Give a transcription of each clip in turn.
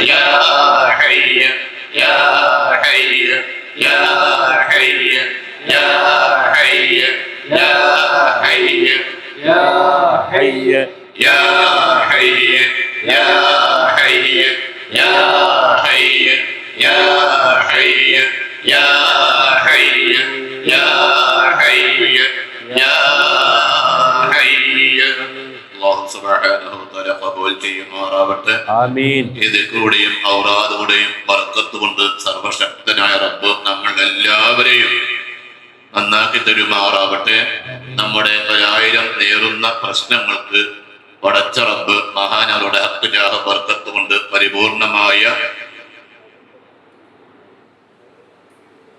يا حي يا حي يا حي يا حي يا حي يا حي يا حي يا സുബ്ഹാനഹു വതആല ചെയ്യുമാറാവട്ടെ ആമീൻ. ഇതിലൂടെയും ഔറാദുടെയും ബർക്കത്ത് കൊണ്ട് സർവശക്തനായ റബ്ബ് നമ്മൾ എല്ലാവരെയും നന്നാക്കി തരുമാറാവട്ടെ. നമ്മുടെ ഒരായിരം നേറുന്ന പ്രശ്നങ്ങൾക്ക് പടച്ച റബ്ബ് മഹാനവരുടെ ഹക്കുജാഹ ബർക്കത്ത് കൊണ്ട് പരിപൂർണമായ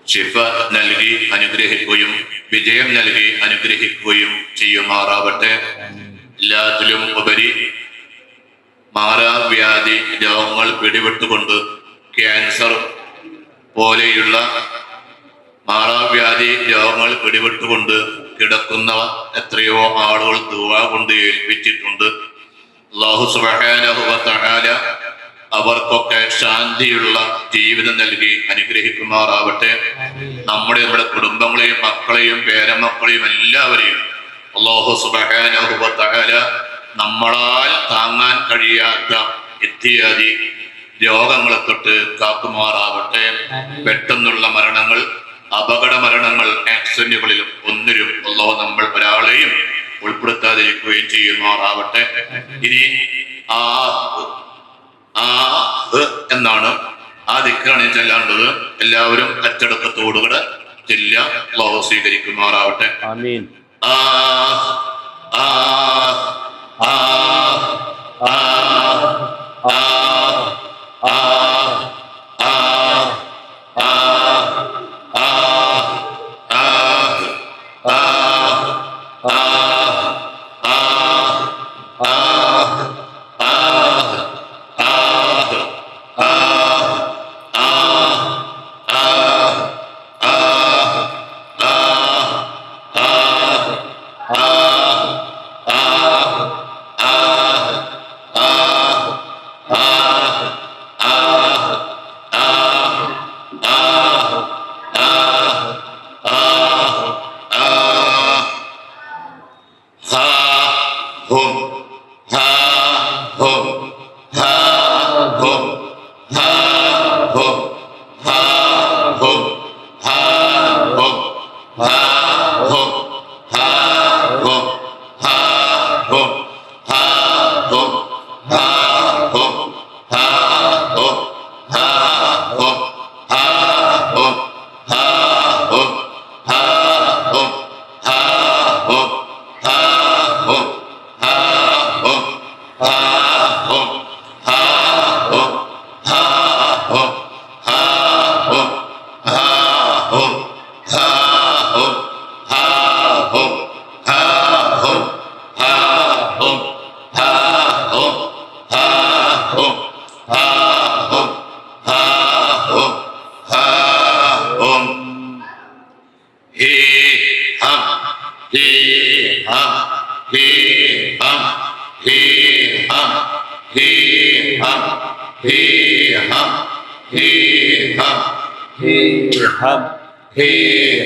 ശിഫ നൽകി അനുഗ്രഹിക്കുകയും വിജയം നൽകി അനുഗ്രഹിക്കുകയും ചെയ്യുമാറാവട്ടെ. എല്ലാത്തിലും ഉപരി മാറാവ്യാധി രോഗങ്ങൾ പിടിപെട്ടുകൊണ്ട് ക്യാൻസർ പോലെയുള്ള മാറാവ്യാധി രോഗങ്ങൾ പിടിപെട്ടുകൊണ്ട് കിടക്കുന്ന എത്രയോ ആളുകൾ ദുവാ കൊണ്ട് ഏൽപ്പിച്ചിട്ടുണ്ട്. അള്ളാഹു അവർക്കൊക്കെ ശാന്തിയുള്ള ജീവിതം നൽകി അനുഗ്രഹിക്കുമാറാവട്ടെ. നമ്മുടെ നമ്മുടെ കുടുംബങ്ങളെയും മക്കളെയും പേരമക്കളെയും എല്ലാവരെയും അള്ളാഹു വ നമ്മളാൽ താങ്ങാൻ കഴിയാത്ത ഇത്യാദി രോഗങ്ങളെ തൊട്ട് കാത്തുമാറാവട്ടെ പെട്ടെന്നുള്ള മരണങ്ങൾ അപകട മരണങ്ങൾ ആക്സിഡന്റുകളിലും ഒന്നിലും അള്ളാഹു നമ്മൾ ഒരാളെയും ഉൾപ്പെടുത്താതിരിക്കുകയും ചെയ്യുമാറാവട്ടെ. ഇനി ആ ആ എന്നാണ് ആ ദിക്കാണ് ചെല്ലാനുള്ളത്. എല്ലാവരും അച്ചടക്കത്തോടുകൂടെ ചെല്ലുക അള്ളാഹു സ്വീകരിക്കുമാറാവട്ടെ. 아, 아, 아, 아, 아.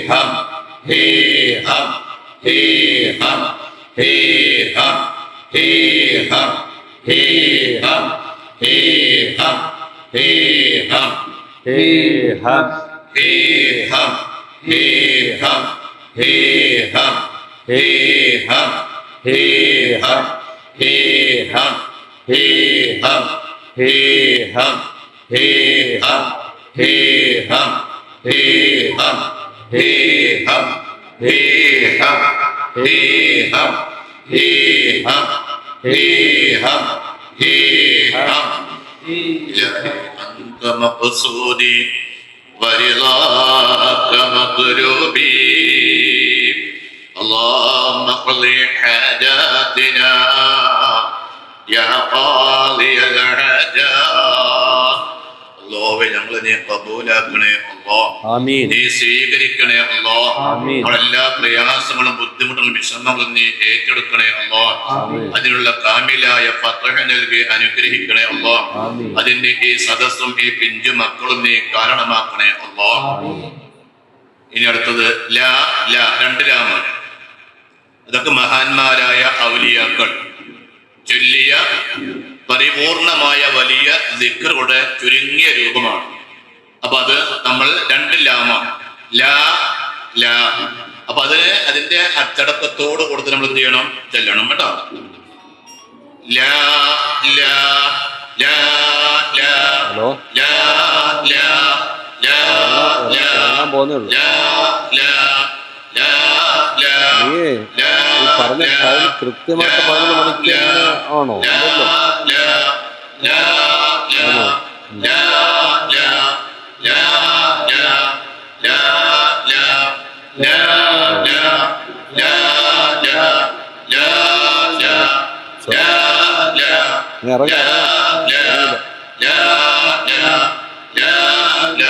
হম, হে হম হে হম হে হম হে হম হে হম হে হম হে হম হে হম। مقصودي ورضاك مطلوبي اللهم اقض حاجاتنا يا قاضي الحاجات الله അള്ളാഹുവെ ഞങ്ങൾ നീ കബൂലാക്കണേ അള്ളാ. നീ സ്വീകരിക്കണേ അള്ളാ. നമ്മളെല്ലാ പ്രയാസങ്ങളും ബുദ്ധിമുട്ടുകളും വിഷമങ്ങളും നീ ഏറ്റെടുക്കണേ അള്ളാ. അതിനുള്ള കാമിലായ ഫതഹ നൽകി അനുഗ്രഹിക്കണേ അള്ളാ. അതിന്റെ ഈ സദസ്സും ഈ പിഞ്ചു മക്കളും നീ കാരണമാക്കണേ അള്ളാ. ഇനി അടുത്തത് ലാ ലാ രണ്ട് രാമ അതൊക്കെ മഹാന്മാരായ ഔലിയാക്കൾ. ചൊല്ലിയ പരിപൂർണമായ വലിയ ദിക്കറുടെ ചുരുങ്ങിയ രൂപമാണ്. അപ്പൊ അത് നമ്മൾ രണ്ട് ലാമ ലാ ലാ. അപ്പൊ അതിന് അതിന്റെ അച്ചടക്കത്തോട് കൊടുത്ത് നമ്മൾ എന്ത് ചെയ്യണം? ചെല്ലണം കേട്ടോ. ലാ ലാ ലാ ലാ ലാ ലാ ലാ പറഞ്ഞു ഉള്ളൂ ലാ ലാ ലാ ലാ നീ ലാ ഈ പറഞ്ഞ ടൈം കൃത്യമായിട്ട് പതിനൊന്ന്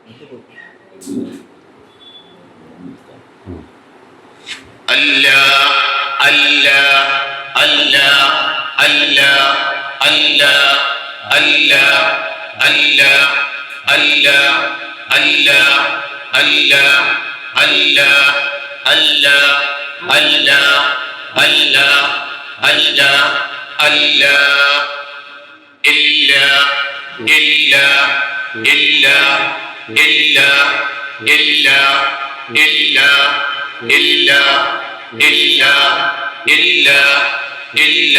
മണിക്ക് തന്നെ അല്ല അല്ല അല്ല അല്ല അല്ല അല്ല അല്ല അല്ല അല്ല അല്ല അല്ല അല്ല ഇല്ല ഇല്ല ഇല്ല ഇല്ല ഇല്ല ഇല്ല ഇല്ല ഇല്ല ഇല്ല ഇല്ല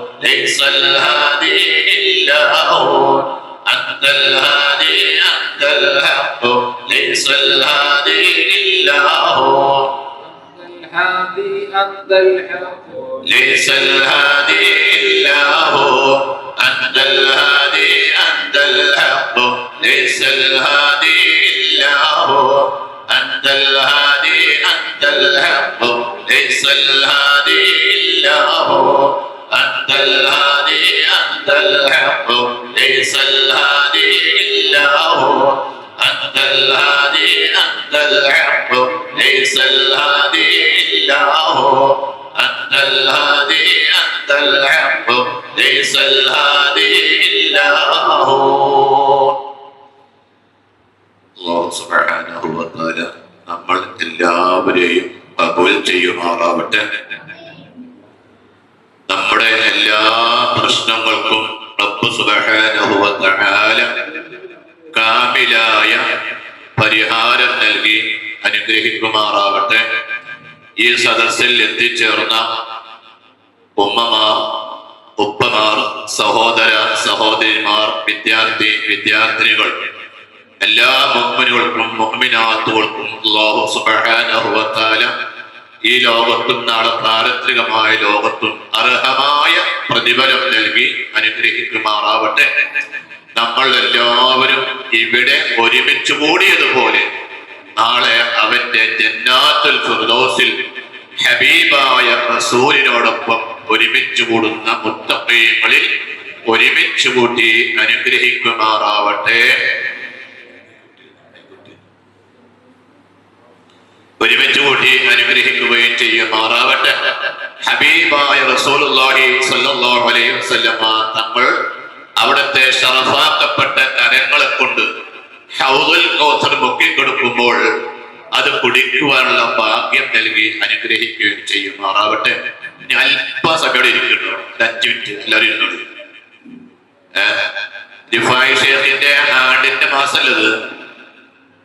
ليس الهادي إلا هو. أنت الهادي أنت الحق. ليس الهادي إلا هو. الهادي أنت الحق ليس الهادي إلا هو. أنت الهادي أنت الحق. ليس الهادي إلا هو. أنت الهادي أنت الحق. ليس الهادي إلا هو. أنت الهادي أنت الحق ليس الهادي إلا هو أنت الهادي أنت الحق ليس الهادي إلا هو أنت الهادي أنت الحق ليس الهادي إلا هو അള്ളാഹു സുബ്ഹാനഹു വ തആല നമ്മൾ എല്ലാവരെയും കബൂൽ ചെയ്യുമാറാവട്ടെ നമ്മുടെ എല്ലാ പ്രശ്നങ്ങൾക്കും റബ്ബ് തആല കാമിലായ പരിഹാരം നൽകി അനുഗ്രഹിക്കുമാറാവട്ടെ ഈ സദസ്സിൽ എത്തിച്ചേർന്ന ഉമ്മമാർ ഉപ്പമാർ സഹോദര സഹോദരിമാർ വിദ്യാർത്ഥി വിദ്യാർത്ഥിനികൾ എല്ലാ മുഹ്മിനുകൾക്കും മുഹ്മിനാത്തുകൾക്കും അല്ലാഹു സുബ്ഹാനഹു തആല ഈ ലോകത്തും നാളെ പാരത്രികമായ ലോകത്തും അർഹമായ പ്രതിഫലം നൽകി അനുഗ്രഹിക്കുമാറാവട്ടെ. നമ്മൾ എല്ലാവരും ഇവിടെ ഒരുമിച്ച് കൂടിയതുപോലെ നാളെ അവന്റെ ജന്നാത്തുൽ ഫിർദോസിൽ ഹബീബായ റസൂലിനോടൊപ്പം ഒരുമിച്ച് കൂടുന്ന മുത്തപ്പയങ്ങളിൽ ഒരുമിച്ച് കൂട്ടി അനുഗ്രഹിക്കുമാറാവട്ടെ. ഒരുമിച്ച് കൂട്ടി അനുഗ്രഹിക്കുകയും ചെയ്യുമാറാവട്ടെ ഹബീബായ റസൂലുള്ളാഹി സ്വല്ലല്ലാഹു അലൈഹി വസല്ലമ തങ്ങൾ അവിടുത്തെ ഷറഫാക്കപ്പെട്ട കരങ്ങളെ കൊണ്ട് ഹൗദുൽ കൗസർ മുക്കിക്കൊടുക്കുമ്പോൾ അത് കുടിക്കുവാനുള്ള ഭാഗ്യം നൽകി അനുഗ്രഹിക്കുകയും ചെയ്യുമാറാവട്ടെ ഇനി ഇരിക്കുന്നു അഞ്ച് മിനിറ്റ് എല്ലാവരും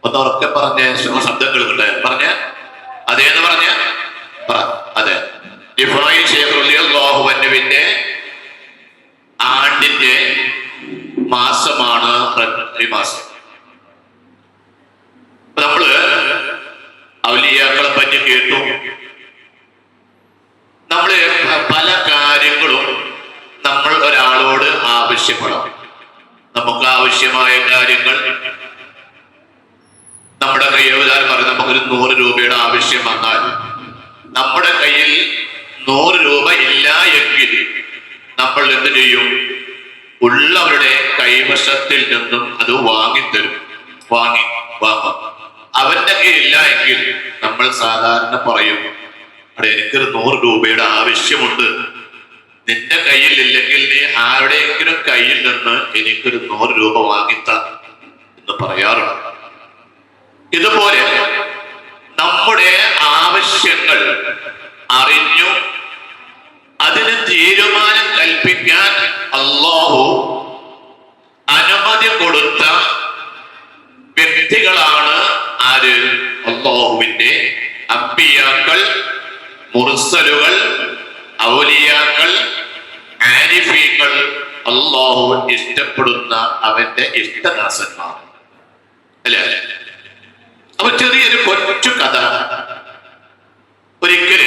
ഒന്ന് ഉറക്കെ പറഞ്ഞ ശബ്ദങ്ങൾ കേൾക്കട്ടെ. പറഞ്ഞ? അതേന്ന് പറഞ്ഞ? പറ. അതെ. ഇബ്രാഹിം ഷേഖ് റളിയല്ലാഹു അൻഹുവിന്റെ ആണ്ടിന്റെ മാസമാണ് മാസം. നമ്മൾ ഔലിയാക്കളെ പറ്റി കേട്ടു. നമ്മൾ പല കാര്യങ്ങളും നമ്മൾ ഒരാളോട് ആവശ്യപ്പെടാം നമുക്ക് ആവശ്യമായ കാര്യങ്ങൾ നമ്മുടെ കയ്യിൽ പറയും നമുക്ക് നമുക്കൊരു നൂറ് രൂപയുടെ ആവശ്യം വന്നാൽ നമ്മുടെ കയ്യിൽ നൂറ് രൂപ ഇല്ല എങ്കിൽ നമ്മൾ എന്ത് ചെയ്യും? ഉള്ളവരുടെ കൈവശത്തിൽ നിന്നും അത് വാങ്ങിത്തരും. വാങ്ങി വാങ്ങും. അവന്റെ കയ്യിലില്ല എങ്കിൽ നമ്മൾ സാധാരണ പറയും അവിടെ എനിക്കൊരു നൂറ് രൂപയുടെ ആവശ്യമുണ്ട്. നിന്റെ കയ്യിൽ ഇല്ലെങ്കിൽ നീ ആരുടെയെങ്കിലും കയ്യിൽ നിന്ന് എനിക്കൊരു നൂറ് രൂപ വാങ്ങിത്ത എന്ന് പറയാറുണ്ട്. ഇതുപോലെ നമ്മുടെ ആവശ്യങ്ങൾ അറിഞ്ഞു അതിന് തീരുമാനം കൽപ്പിക്കാൻ അള്ളാഹു അനുമതി കൊടുത്ത വ്യക്തികളാണ് ആര്? അള്ളാഹുവിന്റെ അമ്പിയാക്കൾ മുർസലുകൾ ഔലിയാക്കൾ ആരിഫീകൾ അള്ളാഹു ഇഷ്ടപ്പെടുന്ന അവന്റെ ഇഷ്ടദാസന്മാർ. അല്ലേ? അപ്പൊ ചെറിയൊരു കൊച്ചു കഥ. ഒരിക്കൽ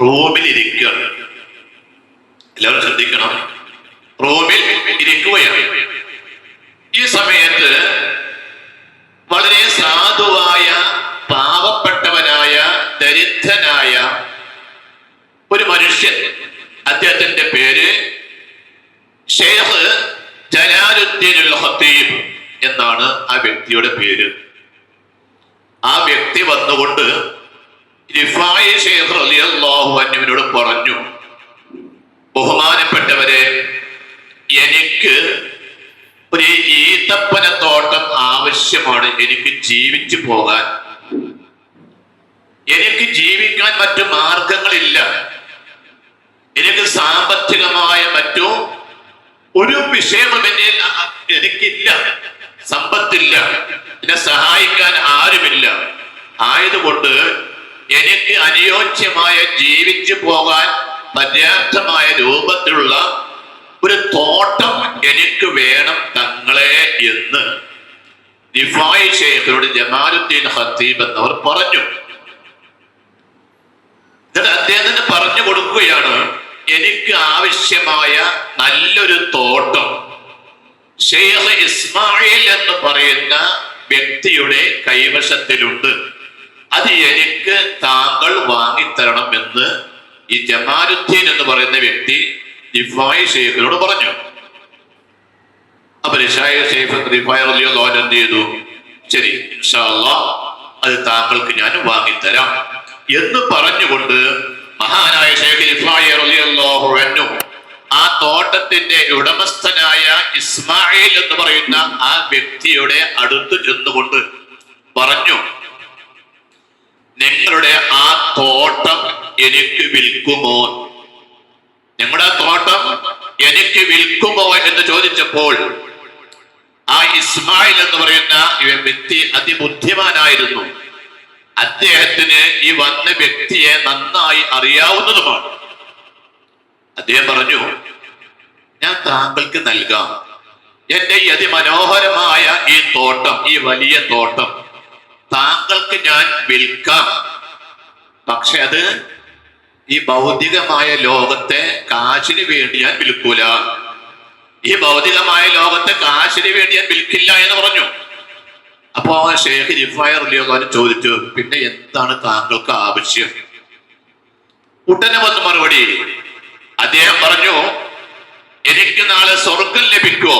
റൂമിലിരിക്കുകയാണ്. എല്ലാവരും ശ്രദ്ധിക്കണം. റൂമിൽ ഇരിക്കുകയാണ്. ഈ സമയത്ത് വളരെ സാധുവായ പാവപ്പെട്ടവനായ ദരിദ്രനായ ഒരു മനുഷ്യൻ അദ്ദേഹത്തിന്റെ പേര് ഷെയ്ഖ് ജലാലുദ്ദീൻ അൽ ഖത്തീബ് എന്നാണ് ആ വ്യക്തിയുടെ പേര്. ആ വ്യക്തി വന്നുകൊണ്ട് അൻഹുവിനോട് പറഞ്ഞു ബഹുമാനപ്പെട്ടവരെ എനിക്ക് ഒരു ഈത്തപ്പന തോട്ടം ആവശ്യമാണ് എനിക്ക് ജീവിച്ചു പോകാൻ. എനിക്ക് ജീവിക്കാൻ മറ്റു മാർഗങ്ങളില്ല. എനിക്ക് സാമ്പത്തികമായ മറ്റു ഒരു വിഷയവും എന്നെ എനിക്കില്ല. സമ്പത്തില്ല. എന്നെ സഹായിക്കാൻ ആരുമില്ല. ആയതുകൊണ്ട് എനിക്ക് അനുയോജ്യമായ ജീവിച്ചു പോകാൻ പര്യാപ്തമായ രൂപത്തിലുള്ള ഒരു തോട്ടം എനിക്ക് വേണം തങ്ങളെ എന്ന്. നിഫായി ഷെയ്ഖിനോട് ജമാലുദ്ദീൻ ഹത്തീബ് എന്നവർ പറഞ്ഞു എന്നിട്ട് അദ്ദേഹത്തിന് പറഞ്ഞു കൊടുക്കുകയാണ് എനിക്ക് ആവശ്യമായ നല്ലൊരു തോട്ടം. ഷെയ്ഖ് ഇസ്മായിൽ എന്ന് പറയുന്ന വ്യക്തിയുടെ കൈവശത്തിലുണ്ട്. അത് എനിക്ക് താങ്കൾ വാങ്ങിത്തരണം എന്ന് ഈ ജമാലുദ്ദീൻ എന്ന് പറയുന്ന വ്യക്തി ദിഫായി ഷെയ്ഖിനോട് പറഞ്ഞു. അപ്പൊ റിഷായ ഷെയ്ഖ് റിഫായ് അൻഹു എന്ത് ചെയ്തു? ശരി അത് താങ്കൾക്ക് ഞാൻ വാങ്ങിത്തരാം എന്ന് പറഞ്ഞുകൊണ്ട് മഹാനായ ആ തോട്ടത്തിന്റെ ഉടമസ്ഥനായ ഇസ്മായിൽ എന്ന് പറയുന്ന ആ വ്യക്തിയുടെ അടുത്ത് ചെന്നുകൊണ്ട് പറഞ്ഞു നിങ്ങളുടെ ആ തോട്ടം എനിക്ക് വിൽക്കുമോ? നിങ്ങളുടെ തോട്ടം എനിക്ക് വിൽക്കുമോ? എന്ന് ചോദിച്ചപ്പോൾ ആ ഇസ്മായിൽ എന്ന് പറയുന്ന വ്യക്തി അതിബുദ്ധിമാനായിരുന്നു. അദ്ദേഹത്തിന് ഈ വന്ന വ്യക്തിയെ നന്നായി അറിയാവുന്നതുമാണ്. അദ്ദേഹം പറഞ്ഞു ഞാൻ താങ്കൾക്ക് നൽകാം. എന്റെ ഈ അതിമനോഹരമായ ഈ തോട്ടം ഈ വലിയ തോട്ടം താങ്കൾക്ക് ഞാൻ വിൽക്കാം. പക്ഷെ അത് ഈ ഭൗതികമായ ലോകത്തെ കാശിന് വേണ്ടി ഞാൻ വിൽക്കൂല. ഈ ഭൗതികമായ ലോകത്തെ കാശിന് വേണ്ടി ഞാൻ വിൽക്കില്ല എന്ന് പറഞ്ഞു. അപ്പോ ഷേഖ് റിഫയർ ലിയോൻ ചോദിച്ചു പിന്നെ എന്താണ് താങ്കൾക്ക് ആവശ്യം? ഉടനെ വന്ന് മറുപടി അദ്ദേഹം പറഞ്ഞു എനിക്ക് നാളെ സ്വർഗം ലഭിക്കുമോ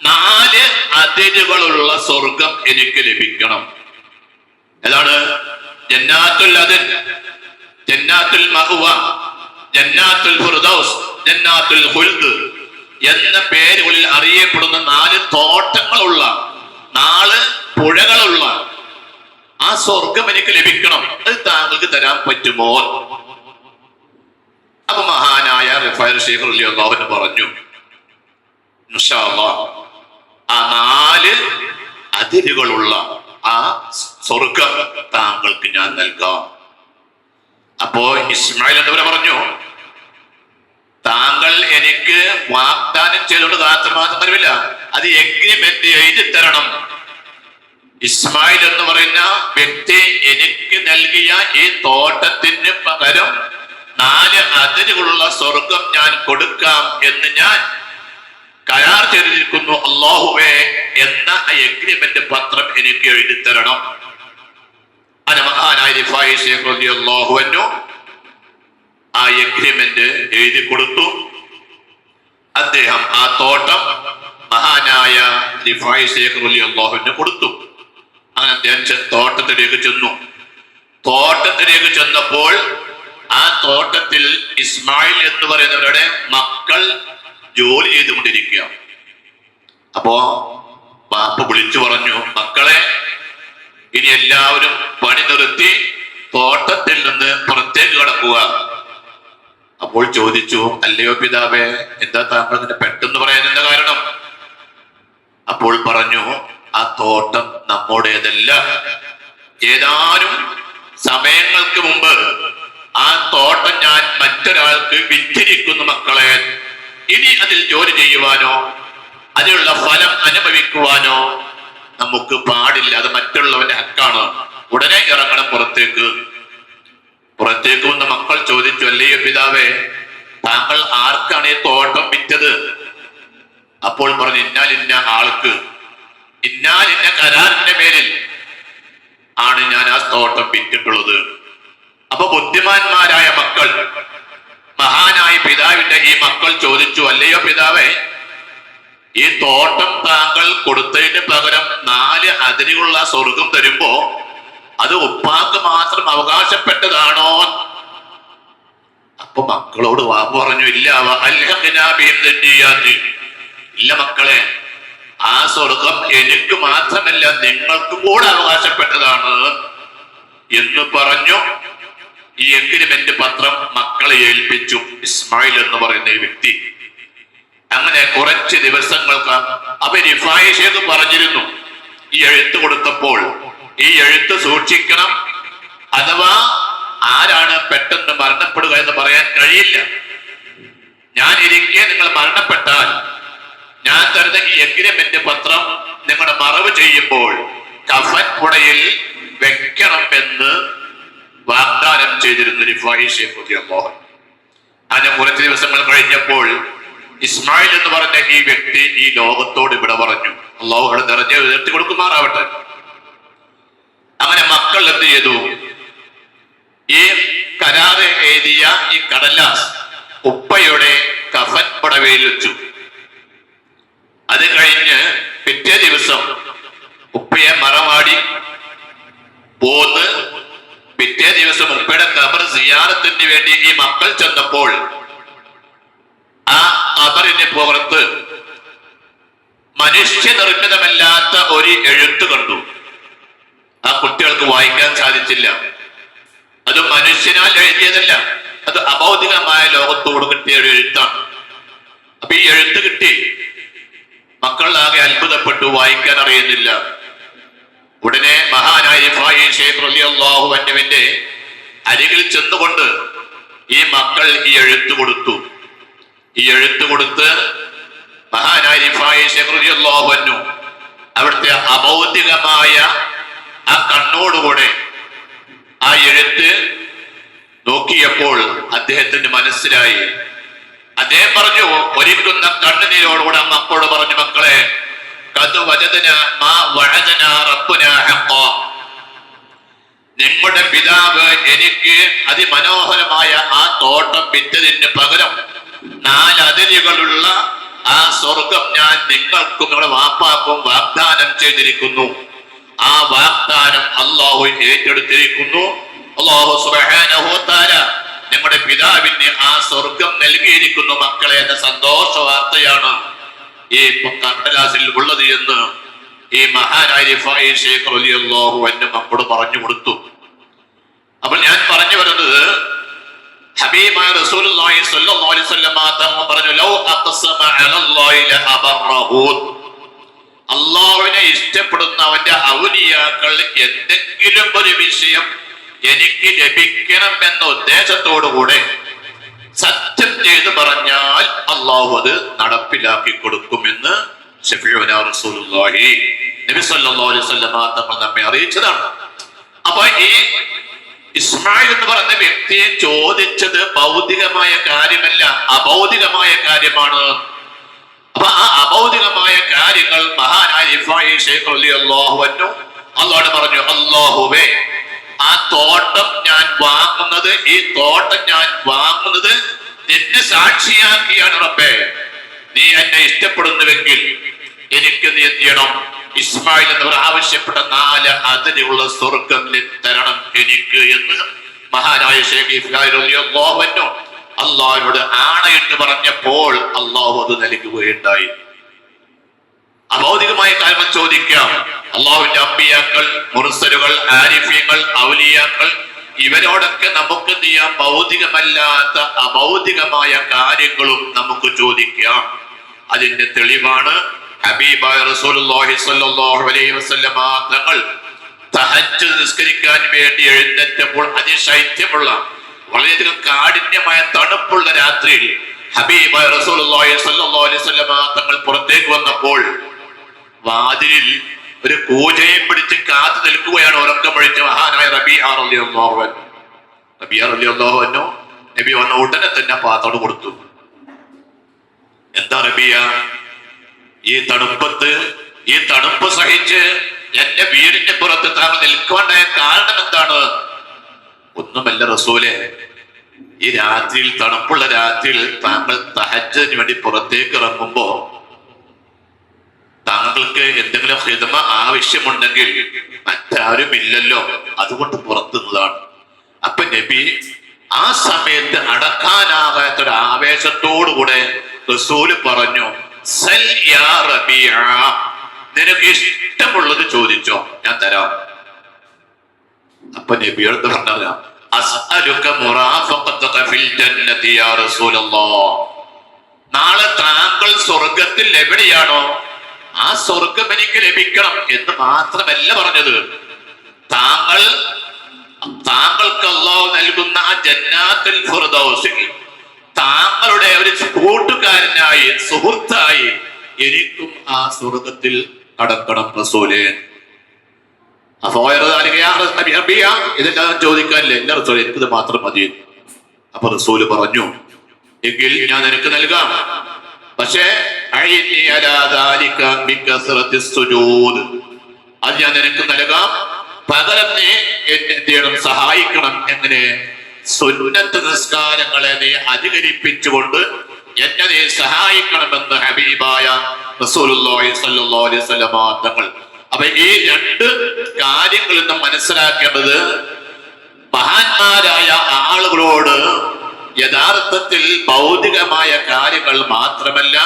നാല് അതിരുകളുള്ള സ്വർഗം എനിക്ക് ലഭിക്കണം. ഏതാണ് ജന്നാത്തുൽ അതിൻ ജന്നാത്തുൽ മഹുവ ജന്നാത്തുൽ ഫുർദൌസ് ജന്നാത്തുൽ ഹുൽദ് എന്ന പേരുകളിൽ അറിയപ്പെടുന്ന നാല് തോട്ടങ്ങളുള്ള നാല് പുഴകളുള്ള ആ സ്വർഗം എനിക്ക് ലഭിക്കണം. അത് താങ്കൾക്ക് തരാൻ പറ്റുമോ? അപ്പൊ മഹാനായ റിഫയർ പറഞ്ഞു ആ നാല് അതിരുകളുള്ള ആ സ്വർഗം താങ്കൾക്ക് ഞാൻ നൽകാം. അപ്പോ ഇസ്മായിൽ എന്നിവരെ പറഞ്ഞു താങ്കൾ എനിക്ക് വാഗ്ദാനം ചെയ്തുകൊണ്ട് മാത്രം മാത്രമല്ല അത് എഗ്രിമെന്റ് എഴുതി തരണം. ഇസ്മായിൽ എന്ന് പറയുന്ന വ്യക്തി എനിക്ക് നൽകിയ ഈ തോട്ടത്തിന് പകരം നാല് അതിരുകളുള്ള സ്വർഗം ഞാൻ കൊടുക്കാം എന്ന് ഞാൻ കരാർ ചെയ്തിരിക്കുന്നു. അള്ളാഹുവേ എന്ന എഗ്രിമെന്റ് പത്രം എനിക്ക് എഴുതി തരണം. അങ്ങനെ മഹാനായ റിഫായി ശേഖ് റളിയല്ലാഹു അൻഹു ആ എഗ്രിമെന്റ് എഴുതി കൊടുത്തു. അദ്ദേഹം ആ തോട്ടം മഹാനായ കൊടുത്തു. അങ്ങനെ അദ്ദേഹം തോട്ടത്തിലേക്ക് ചെന്നു. തോട്ടത്തിലേക്ക് ചെന്നപ്പോൾ ആ തോട്ടത്തിൽ ഇസ്മായിൽ എന്ന് പറയുന്നവരുടെ മക്കൾ ജോലി ചെയ്തുകൊണ്ടിരിക്കുക. അപ്പോ പാപ്പ വിളിച്ചു പറഞ്ഞു മക്കളെ ഇനി എല്ലാവരും പണി നിർത്തി തോട്ടത്തിൽ നിന്ന് പുറത്തേക്ക് കടക്കുക. അപ്പോൾ ചോദിച്ചു അല്ലയോ പിതാവേ എന്താ താങ്കൾ നിന്നെ പെട്ടെന്ന് പറയാൻ എന്താ കാരണം? അപ്പോൾ പറഞ്ഞു ആ തോട്ടം നമ്മുടേതല്ല. ഏതാനും സമയങ്ങൾക്ക് മുമ്പ് ആ തോട്ടം ഞാൻ മറ്റൊരാൾക്ക് വിറ്റിരിക്കുന്നു മക്കളെ. ഇനി അതിൽ ജോലി ചെയ്യുവാനോ അതിനുള്ള ഫലം അനുഭവിക്കുവാനോ നമുക്ക് പാടില്ല. അത് മറ്റുള്ളവന്റെ ഹക്കാണ്. ഉടനെ ഇറങ്ങണം പുറത്തേക്ക്. പുറത്തേക്ക് വന്ന മക്കൾ ചോദിച്ചു അല്ലയോ പിതാവേ താങ്കൾ ആർക്കാണ് ഈ തോട്ടം വിറ്റത്? അപ്പോൾ പറഞ്ഞു ഇന്നാൽ ഇന്ന ആൾക്ക് ഇന്നാൽ ഇന്ന കരാറിന്റെ പേരിൽ ആണ് ഞാൻ ആ തോട്ടം വിറ്റിട്ടുള്ളത്. അപ്പൊ ബുദ്ധിമാന്മാരായ മക്കൾ മഹാനായ പിതാവിന്റെ ഈ മക്കൾ ചോദിച്ചു അല്ലയോ പിതാവേ ഈ തോട്ടം താങ്കൾ കൊടുത്തതിന് പകരം നാല് അതിരുള്ള സ്വർഗം തരുമ്പോ അത് ഉപ്പാക്ക് മാത്രം അവകാശപ്പെട്ടതാണോ? അപ്പൊ മക്കളോട് വാപ്പ് പറഞ്ഞു ഇല്ല ഇല്ല മക്കളെ ആ സ്വർഗം എനിക്ക് മാത്രമല്ല നിങ്ങൾക്ക് കൂടെ അവകാശപ്പെട്ടതാണ് എന്ന് പറഞ്ഞു. ഈ എഗ്രിമെന്റ് പത്രം മക്കളെ ഏൽപ്പിച്ചു ഇസ്മായിൽ എന്ന് പറയുന്ന ഈ വ്യക്തി. അങ്ങനെ കുറച്ച് ദിവസങ്ങൾക്ക് അവർ ഫായിഷേക്ക് പറഞ്ഞിരുന്നു. ഈ എഴുത്ത് കൊടുത്തപ്പോൾ ഈ എഴുത്ത് സൂക്ഷിക്കണം. അഥവാ ആരാണ് പെട്ടെന്ന് മരണപ്പെടുക എന്ന് പറയാൻ കഴിയില്ല. ഞാൻ ഇരിക്കെ നിങ്ങൾ മരണപ്പെട്ടാൽ ഞാൻ തരുന്ന ഈ എഗ്രിമെന്റ് പത്രം നിങ്ങളുടെ മറവ് ചെയ്യുമ്പോൾ കഫൻ പുടയിൽ വെക്കണം എന്ന് വാഗ്ദാനം ചെയ്തിരുന്നു മോഹൻ അങ്ങനെ കുറച്ച് ദിവസങ്ങൾ കഴിഞ്ഞപ്പോൾ ഇസ്മായിൽ എന്ന് പറഞ്ഞ ഈ വ്യക്തി ഈ ലോകത്തോട് ഇവിടെ പറഞ്ഞു. അള്ളാഹു അവിടെ നിറഞ്ഞ ഉയർത്തി കൊടുക്കുമാറാവട്ടെ. അങ്ങനെ മക്കൾ എന്ത് ചെയ്തു? ഈ കരാറ് എഴുതിയ ഈ കടലാസ് ഉപ്പയുടെ കഫൻ പടവയിൽ വെച്ചു. അത് കഴിഞ്ഞ് പിറ്റേ ദിവസം ഉപ്പയെ മറവാടി പോന്ന് പിറ്റേ ദിവസം ഉപ്പയുടെ കബർ സിയാറത്തിന് വേണ്ടി ഈ മക്കൾ ചെന്നപ്പോൾ ആ കബറിന് പുറത്ത് മനുഷ്യ നിർമ്മിതമല്ലാത്ത ഒരു എഴുത്ത് കണ്ടു. ആ കുട്ടികൾക്ക് വായിക്കാൻ സാധിച്ചില്ല. അത് മനുഷ്യനാൽ എഴുതിയതല്ല. അത് അഭൗതികമായ ലോകത്തോട് കിട്ടിയ ഒരു എഴുത്താണ്. അപ്പൊ ഈ എഴുത്ത് കിട്ടി. മക്കളിലാകെ അത്ഭുതപ്പെട്ടു വായിക്കാൻ അറിയുന്നില്ല. ഉടനെ മഹാനായ അരികിൽ ചെന്നുകൊണ്ട് ഈ മക്കൾ ഈ എഴുത്ത് കൊടുത്തു. ഈ എഴുത്ത് കൊടുത്ത് മഹാനായ ഇഫ്രാഹിം ഷെയ്ഖ് റളിയല്ലാഹു അൻഹു അവിടുത്തെ ആ കണ്ണോടുകൂടെ ആ എഴുത്ത് നോക്കിയപ്പോൾ അദ്ദേഹത്തിന് മനസ്സിലായി അദ്ദേഹം പറഞ്ഞു ഒരിക്കുന്ന കണ്ണുനീരോടുകൂടെ മക്കളോട് പറഞ്ഞു മക്കളെ. നിങ്ങളുടെ പിതാവ് എനിക്ക് അതിമനോഹരമായ ആ തോട്ടം വിറ്റതിന് പകരം നാലതിരുകളുള്ള ആ സ്വർഗം ഞാൻ നിങ്ങൾക്കും നിങ്ങളുടെ വാപ്പാക്കും വാഗ്ദാനം ചെയ്തിരിക്കുന്നു ആ വാഗ്ദാനം അള്ളാഹു ഏറ്റെടുത്തിരിക്കുന്നു. അള്ളാഹു സുബ്ഹാനഹു തആല നിങ്ങളുടെ പിതാവിന് ആ സ്വർഗം നൽകിയിരിക്കുന്നു മക്കളെ. എന്ന സന്തോഷ വാർത്തയാണ് ഈ കണ്ടലാസിൽ ഉള്ളത് എന്ന് ഈ മഹാനായ റിഫായി ശേഖ് റളിയല്ലാഹു അൻഹു മക്കളോട് പറഞ്ഞു കൊടുത്തു. അപ്പോൾ ഞാൻ പറഞ്ഞു വരുന്നത് ഹബീബായ റസൂലുള്ളാഹി സ്വല്ലല്ലാഹു അലൈഹി വസല്ലം പറഞ്ഞു ലൗ അഖ്സമ അലല്ലാഹി ലഅബറഹു അള്ളാഹുവിനെ ഇഷ്ടപ്പെടുന്ന അവന്റെ ഔലിയാക്കൾ എന്തെങ്കിലും ഒരു വിഷയം എനിക്ക് ലഭിക്കണം എന്ന ഉദ്ദേശത്തോടുകൂടെ സത്യം ചെയ്ത് പറഞ്ഞാൽ അള്ളാഹു അത് നടപ്പിലാക്കി കൊടുക്കുമെന്ന് നമ്മെ അറിയിച്ചതാണ്. അപ്പൊ ഈ ഇസ്മായിൽ എന്ന് പറഞ്ഞ വ്യക്തിയെ ചോദിച്ചത് ഭൗതികമായ കാര്യമല്ല അഭൗതികമായ കാര്യമാണ്. അപ്പൊ ആ അഭൗതികമായ കാര്യങ്ങൾ മഹാനായ പറഞ്ഞു അല്ലാഹുവേ ആ തോട്ടം ഞാൻ വാങ്ങുന്നത് ഈ തോട്ടം ഞാൻ വാങ്ങുന്നത് നിന്നെ സാക്ഷിയാക്കിയാണ് റബ്ബേ. നീ എന്നെ ഇഷ്ടപ്പെടുന്നുവെങ്കിൽ എനിക്ക് നീ എന്ത് ചെയ്യണം? ഇസ്മായിൽ എന്നവർ ആവശ്യപ്പെട്ട നാല് അതിനുള്ള സ്വർഗം തരണം എനിക്ക് എന്ന് മഹാനായ ഷേഖ് ഇസ്ലായി അൻഹു അള്ളാഹുവിനോട് ആണയിട്ട് പറഞ്ഞപ്പോൾ അള്ളാഹു അത് നൽകുകയുണ്ടായി. അഭൗതികമായ കാര്യം ചോദിക്കാം. അള്ളാഹുവിന്റെ അമ്പിയാക്കൾ മുർസലുകൾ ആരിഫ്യങ്ങൾ ഔലിയാക്കൾ ഇവരോടൊക്കെ നമുക്ക് എന്ത് ചെയ്യാം? ഭൗതികമല്ലാത്ത അഭൗതികമായ കാര്യങ്ങളും നമുക്ക് ചോദിക്കാം. അതിന്റെ തെളിവാണ് ഹബീബായ റസൂലുള്ളാഹി സ്വല്ലല്ലാഹു അലൈഹി വസല്ലമ തങ്ങൾ നിസ്കരിക്കാൻ വേണ്ടി എഴുന്നേറ്റപ്പോൾ അതിശൈത്യമുള്ള വളരെയധികം കാഠിന്യമായ തണുപ്പുള്ള രാത്രിയിൽ വസല്ലമ തങ്ങൾ പുറത്തേക്ക് വന്നപ്പോൾ വാതിലിൽ ഒരു കൂജയെ പിടിച്ച് കാത്തു നിൽക്കുകയാണ് ഉറക്കമൊഴിച്ച മഹാനായ റബി ആർ റളിയല്ലാഹു അൻഹു നബി വന്ന ഉടനെ തന്നെ പാത്തോട് കൊടുത്തു. എന്താ റബിയ ഈ തണുപ്പത്ത് ഈ തണുപ്പ് സഹിച്ച് എന്റെ വീടിന്റെ പുറത്ത് താങ്കൾ നിൽക്കുവാണ്ടായ കാരണം എന്താണ് ഒന്നുമല്ല റസൂലെ ഈ രാത്രിയിൽ തണുപ്പുള്ള രാത്രിയിൽ താങ്കൾ തഹജ്ജതിന് വേണ്ടി പുറത്തേക്ക് ഇറങ്ങുമ്പോ താങ്കൾക്ക് എന്തെങ്കിലും ഹിതമ ആവശ്യമുണ്ടെങ്കിൽ മറ്റാരും ഇല്ലല്ലോ. അതുകൊണ്ട് പുറത്തുന്നതാണ്. അപ്പൊ നബി ആ സമയത്ത് അടക്കാനാകാത്ത ഒരു ആവേശത്തോടുകൂടെ റസൂൽ പറഞ്ഞു "സൽ യാ റബിയ നിനക്ക് ഇഷ്ടമുള്ളത് ചോദിച്ചോ ഞാൻ തരാം. അപ്പൊ നബിയോട് പറഞ്ഞത് നാളെ താങ്കൾ സ്വർഗത്തിൽ എവിടെയാണോ ആ സ്വർഗം എനിക്ക് ലഭിക്കണം എന്ന് മാത്രമല്ല പറഞ്ഞത്. താങ്കൾ താങ്കൾക്ക് അള്ളാഹു നൽകുന്ന ആ ജന്നാത്തിൽ താങ്കളുടെ ഒരു കൂട്ടുകാരനായി സുഹൃത്തായി എനിക്കും ആ സ്വർഗത്തിൽ കടക്കണം റസൂലേ. ഇതെല്ലാം ചോദിക്കാനില്ല എല്ലാ റസൂലെ എനിക്കിത് മാത്രം മതി അപ്പൊ റസൂൽ പറഞ്ഞു എങ്കിൽ ഞാൻ നിനക്ക് നൽകാം. പക്ഷേ. അത് ഞാൻ നിനക്ക് നൽകാം. പകരം നീ എന്നെ എന്ത് സഹായിക്കണം എങ്ങനെ? സുന്നത്ത് നിസ്കാരങ്ങളെ നീ അധികരിപ്പിച്ചുകൊണ്ട് എന്നെ നീ സഹായിക്കണമെന്ന് ഹബീബായ റസൂലുള്ളാഹി സ്വല്ലല്ലാഹു അലൈഹി വസല്ലം തങ്ങൾ അപ്പൊ ഈ രണ്ട് കാര്യങ്ങൾ നാം മനസ്സിലാക്കേണ്ടത് മഹാന്മാരായ ആളുകളോട് യഥാർത്ഥത്തിൽ ഭൗതികമായ കാര്യങ്ങൾ മാത്രമല്ല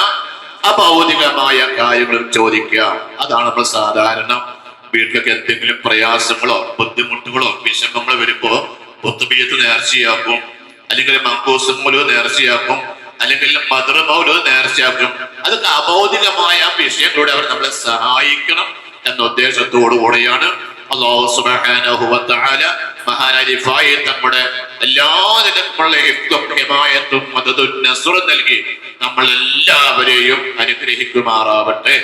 അഭൗതികമായ കാര്യങ്ങളും ചോദിക്കുക. അതാണ് നമ്മൾ സാധാരണ വീട്ടിലൊക്കെ എന്തെങ്കിലും പ്രയാസങ്ങളോ ബുദ്ധിമുട്ടുകളോ വിഷമങ്ങളോ വരുമ്പോ ഒത്തുബിയത്ത് നേർച്ചയാക്കും അല്ലെങ്കിൽ മങ്കൂസമ്മലോ നേർച്ചയാക്കും അല്ലെങ്കിൽ മധുരമൗലോ നേർച്ചയാക്കും. അതൊക്കെ അഭൗതികമായ വിഷയങ്ങളോട് അവർ നമ്മളെ സഹായിക്കണം. എന്ന ഉദ്ദേശത്തോടു കൂടിയാണ് അള്ളാഹു മഹാനായ നമ്മുടെ എല്ലാ നൽകി നമ്മൾ എല്ലാവരെയും അനുഗ്രഹിക്കുമാറാവട്ടെ.